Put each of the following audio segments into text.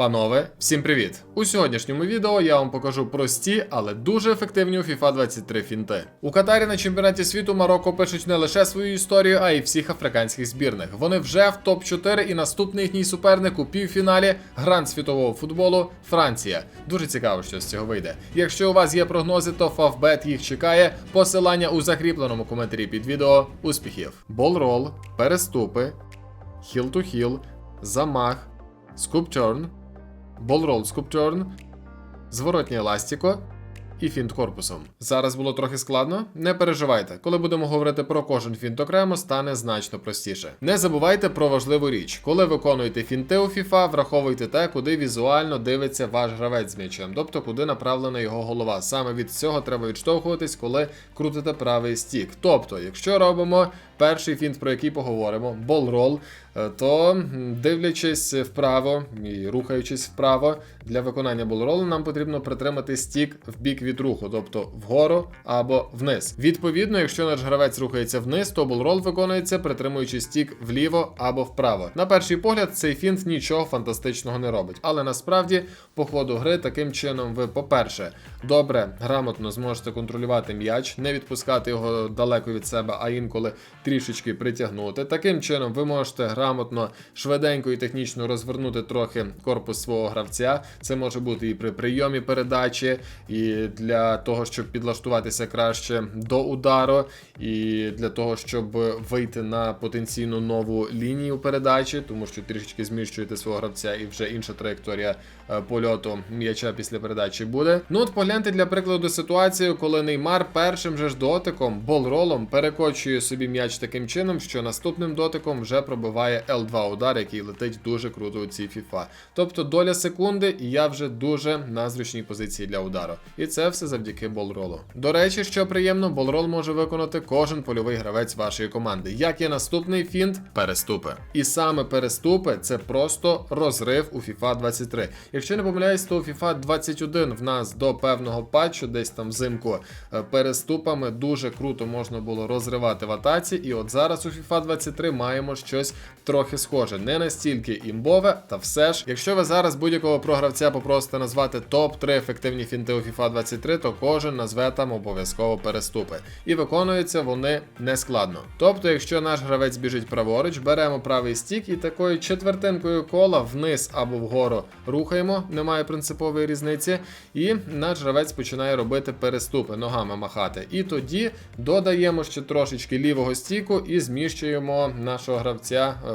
Панове, всім привіт! У сьогоднішньому відео я вам покажу прості, але дуже ефективні у FIFA 23 фінти. У Катарі на чемпіонаті світу Марокко пишуть не лише свою історію, а й всіх африканських збірних. Вони вже в топ-4 і наступний їхній суперник у півфіналі гранд світового футболу Франція. Дуже цікаво, що з цього вийде. Якщо у вас є прогнози, то Фавбет їх чекає. Посилання у закріпленому коментарі під відео. Успіхів! Болрол, переступи, хіл-ту-хіл, замах, скупчорн. Болрол скупчорн, зворотнє еластіко і фінт корпусом. Зараз було трохи складно. Не переживайте, коли будемо говорити про кожен фінт окремо, стане значно простіше. Не забувайте про важливу річ: коли виконуєте фінти у FIFA, враховуйте те, куди візуально дивиться ваш гравець з м'ячем, тобто куди направлена його голова. Саме від цього треба відштовхуватись, коли крутите правий стік. Тобто, якщо робимо перший фінт, про який поговоримо, болрол, е, то дивлячись вправо і рухаючись вправо, для виконання болролу нам потрібно притримати стік в бік від руху, тобто вгору або вниз. Відповідно, якщо наш гравець рухається вниз, то болрол виконується притримуючи стік вліво або вправо. На перший погляд, цей фінт нічого фантастичного не робить, але насправді по ходу гри таким чином ви, по-перше, добре, грамотно зможете контролювати м'яч, не відпускати його далеко від себе, а інколи трішечки притягнути. Таким чином, ви можете грамотно, швиденько і технічно розвернути трохи корпус свого гравця. Це може бути і при прийомі передачі, і для того, щоб підлаштуватися краще до удару, і для того, щоб вийти на потенційну нову лінію передачі, тому що трішечки зміщуєте свого гравця, і вже інша траєкторія е, польоту м'яча після передачі буде. Ну от погляньте для прикладу ситуацію, коли Неймар першим же ж дотиком, болролом перекочує собі м'яч таким чином, що наступним дотиком вже пробиває L2 удар, який летить дуже круто у цій FIFA. Тобто доля секунди, і я вже дуже на зручній позиції для удару. І це все завдяки болролу. До речі, що приємно, болрол може виконати кожен польовий гравець вашої команди. Як є наступний фінт переступи. І саме переступи це просто розрив у FIFA 23. Якщо не помиляюсь, то у FIFA 21 в нас до певного патчу, десь там взимку, е, переступами дуже круто можна було розривати в атаці. І от зараз у FIFA 23 маємо щось трохи схоже. Не настільки імбове, та все ж, якщо ви зараз будь-якого програвця попросите назвати топ-3 ефективні фінти у FIFA 23, то кожен назве там обов'язково переступи. І виконуються вони нескладно. Тобто, якщо наш гравець біжить праворуч, беремо правий стік і такою четвертинкою кола вниз або вгору рухаємо, немає принципової різниці, і наш гравець починає робити переступи, ногами махати. І тоді додаємо ще трошечки лівого стіку і зміщуємо нашого гравця е,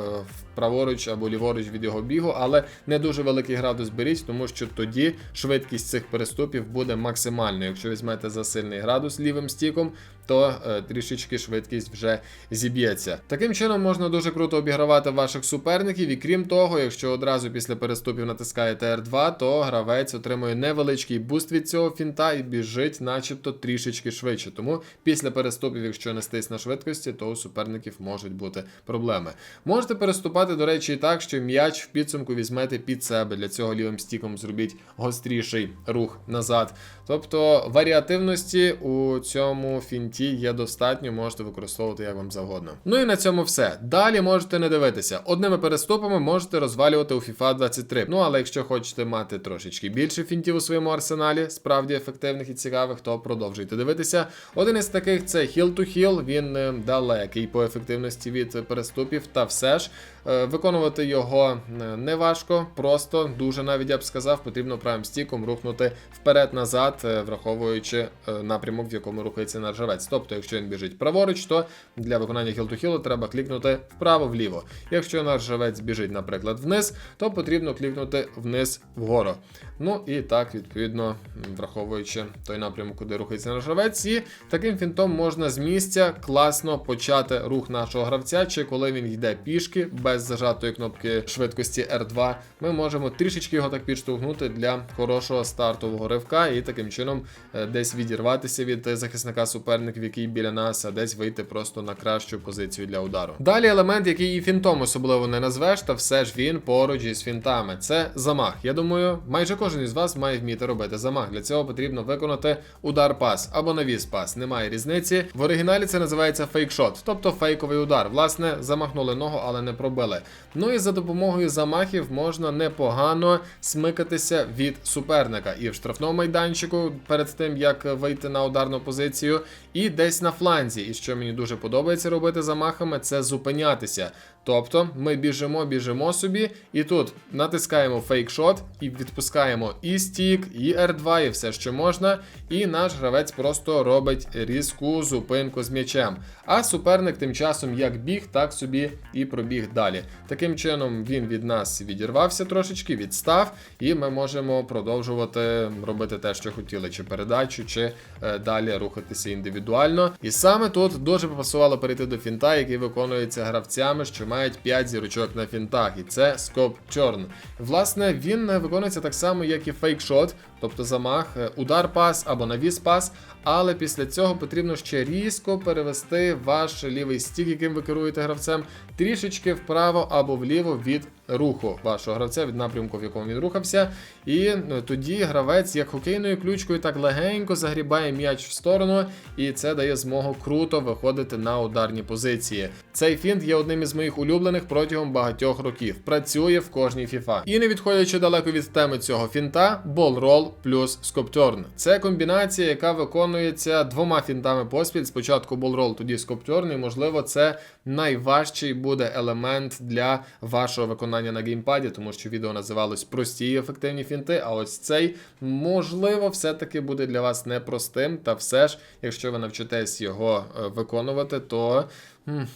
праворуч або ліворуч від його бігу, але не дуже великий градус беріть, тому що тоді швидкість цих переступів буде максимальною. Якщо візьмете за сильний градус лівим стіком, то е, трішечки швидкість вже зіб'ється. Таким чином можна дуже круто обігравати ваших суперників, і крім того, якщо одразу після переступів натискаєте R2, то гравець отримує невеличкий буст від цього фінта і біжить, начебто трішечки швидше. Тому після переступів, якщо нестись на швидкості, то у суперників можуть бути проблеми. Можете переступати, до речі, так, що м'яч в підсумку візьмете під себе. Для цього лівим стіком зробіть гостріший рух назад. Тобто варіативності у цьому фінті є достатньо, можете використовувати як вам завгодно. Ну і на цьому все. Далі можете не дивитися. Одними переступами можете розвалювати у FIFA 23. Ну але якщо хочете мати трошечки більше фінтів у своєму арсеналі, справді ефективних і цікавих, то продовжуйте дивитися. Один із таких це Hill to Hill, він е, далекий по ефективності від переступів, та все ж е, виконувати його е, не важко, просто дуже навіть я б сказав, потрібно правим стіком рухнути вперед-назад, е, враховуючи е, напрямок, в якому рухається наш гравець. Тобто, якщо він біжить праворуч, то для виконання Hill треба клікнути вправо-вліво. Якщо наш гравець біжить, наприклад, вниз, то потрібно клікнути вниз вгору. Ну і так, відповідно, враховуючи той напрямок, куди рухається наш гравець, і таким фінтом можна з місця класно почати рух нашого гравця, чи коли він йде пішки без зажатої кнопки швидкості R2, ми можемо трішечки його так підштовхнути для хорошого стартового ривка і таким чином е, десь відірватися від захисника суперників, який біля нас, а десь вийти просто на кращу позицію для удару. Далі елемент, який і фінтом особливо не назвеш, та все ж він поруч із фінтами. Це замах. Я думаю, майже кожен із вас має вміти робити замах. Для цього потрібно виконати удар пас або навіс пас. Немає різниці. В оригіналі це називається фейкшот, тобто фейковий удар. Власне, замахнули ногу, але не пробили. Зробили. Ну і за допомогою замахів можна непогано смикатися від суперника і в штрафному майданчику перед тим як вийти на ударну позицію, і десь на фланзі. І що мені дуже подобається робити замахами, це зупинятися. Тобто ми біжимо, біжимо собі, і тут натискаємо фейкшот і відпускаємо і стік, і R2, і все, що можна. І наш гравець просто робить різку зупинку з м'ячем. А суперник тим часом як біг, так собі і пробіг далі. Таким чином він від нас відірвався трошечки, відстав, і ми можемо продовжувати робити те, що хотіли, чи передачу, чи е, далі рухатися індивідуально. І саме тут дуже попасувало перейти до фінта, який виконується гравцями, що мають 5 зірочок на фінтах, і це Скоп Чорн. Власне, він е, виконується так само, як і фейкшот, тобто замах, е, удар пас або навіс пас. Але після цього потрібно ще різко перевести ваш лівий стік, яким ви керуєте гравцем, трішечки вправо або вліво від руху вашого гравця, від напрямку, в якому він рухався. І е, тоді гравець, як хокейною ключкою, так легенько загрібає м'яч в сторону, і це дає змогу круто виходити на ударні позиції. Цей фінт є одним із моїх улюблених протягом багатьох років. Працює в кожній FIFA. І не відходячи далеко від теми цього фінта, болрол плюс скоптерн. Це комбінація, яка виконується двома фінтами поспіль. Спочатку болрол, тоді скоптерн, і можливо, це найважчий буде елемент для вашого виконання на геймпаді, тому що відео називалось прості і ефективні фінти. А ось цей можливо все-таки буде для вас непростим. Та все ж, якщо ви навчитесь його е, виконувати, то.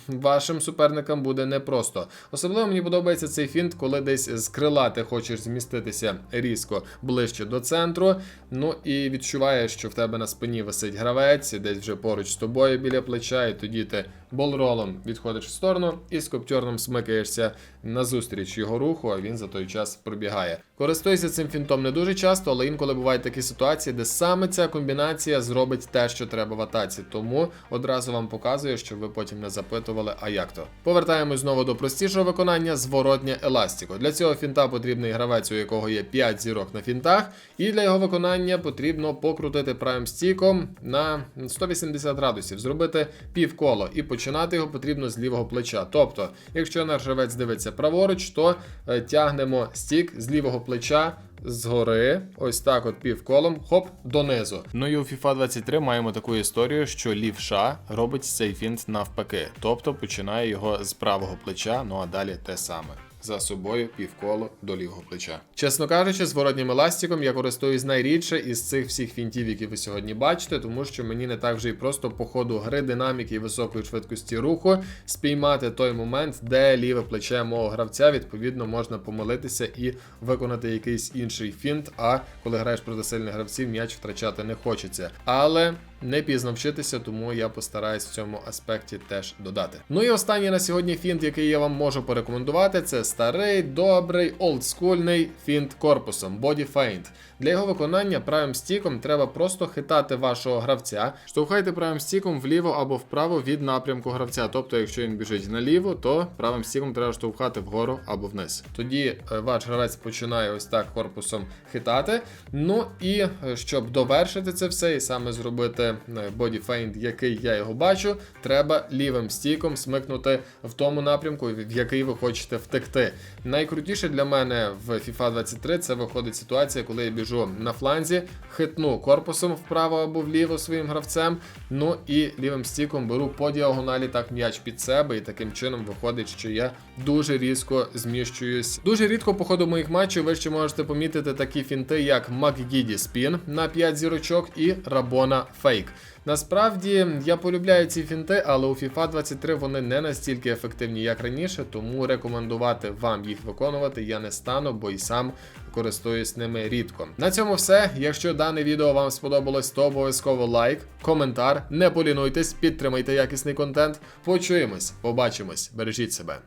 Вашим суперникам буде непросто. Особливо мені подобається цей фінт, коли десь з крила ти хочеш зміститися різко ближче до центру. Ну і відчуваєш, що в тебе на спині висить гравець, десь вже поруч з тобою біля плеча, і тоді ти болролом відходиш в сторону і з коптьорном смикаєшся назустріч його руху, а він за той час пробігає. Користуюся цим фінтом не дуже часто, але інколи бувають такі ситуації, де саме ця комбінація зробить те, що треба в атаці. Тому одразу вам показую, щоб ви потім не запитували, а як то. Повертаємось знову до простішого виконання зворотня еластико. Для цього фінта потрібний гравець, у якого є 5 зірок на фінтах, і для його виконання потрібно покрутити правим стіком на 180 градусів, зробити півколо і починати його потрібно з лівого плеча. Тобто, якщо наш гравець дивиться праворуч, то е, тягнемо стік з лівого плеча. Згори, ось так, от півколом, хоп, донизу. Ну і у FIFA 23 маємо таку історію, що лівша робить цей фінт навпаки, тобто починає його з правого плеча, ну а далі те саме. За собою півколо до лівого плеча. Чесно кажучи, зворотнім еластиком я користуюсь найрідше із цих всіх фінтів, які ви сьогодні бачите, тому що мені не так вже і просто по ходу гри динаміки і високої швидкості руху спіймати той момент, де ліве плече мого гравця, відповідно, можна помилитися і виконати якийсь інший фінт. А коли граєш проти сильних гравців, м'яч втрачати не хочеться. Але не пізно вчитися, тому я постараюсь в цьому аспекті теж додати. Ну і останній на сьогодні фінт, який я вам можу порекомендувати, це старий, добрий, олдскульний фінт корпусом Body Feint. Для його виконання правим стіком треба просто хитати вашого гравця. Штовхайте правим стіком вліво або вправо від напрямку гравця. Тобто, якщо він біжить наліво, то правим стіком треба штовхати вгору або вниз. Тоді е, ваш гравець починає ось так корпусом хитати. Ну і е, щоб довершити це все, і саме зробити е, body який я його бачу, треба лівим стіком смикнути в тому напрямку, в який ви хочете втекти. Найкрутіше для мене в FIFA 23 це виходить ситуація, коли я біжу на фланзі, хитну корпусом вправо або вліво своїм гравцем. Ну і лівим стіком беру по діагоналі так м'яч під себе, і таким чином виходить, що я дуже різко зміщуюсь. Дуже рідко по ходу моїх матчів ви ще можете помітити такі фінти, як McGiddy Spin на 5 зірочок і Rabona Fake. Насправді я полюбляю ці фінти, але у FIFA 23 вони не настільки ефективні, як раніше, тому рекомендувати вам їх виконувати я не стану, бо і сам користуюсь ними рідко. На цьому все. Якщо дане відео вам сподобалось, то обов'язково лайк, коментар. Не полінуйтесь, підтримайте якісний контент. Почуємось, побачимось, бережіть себе.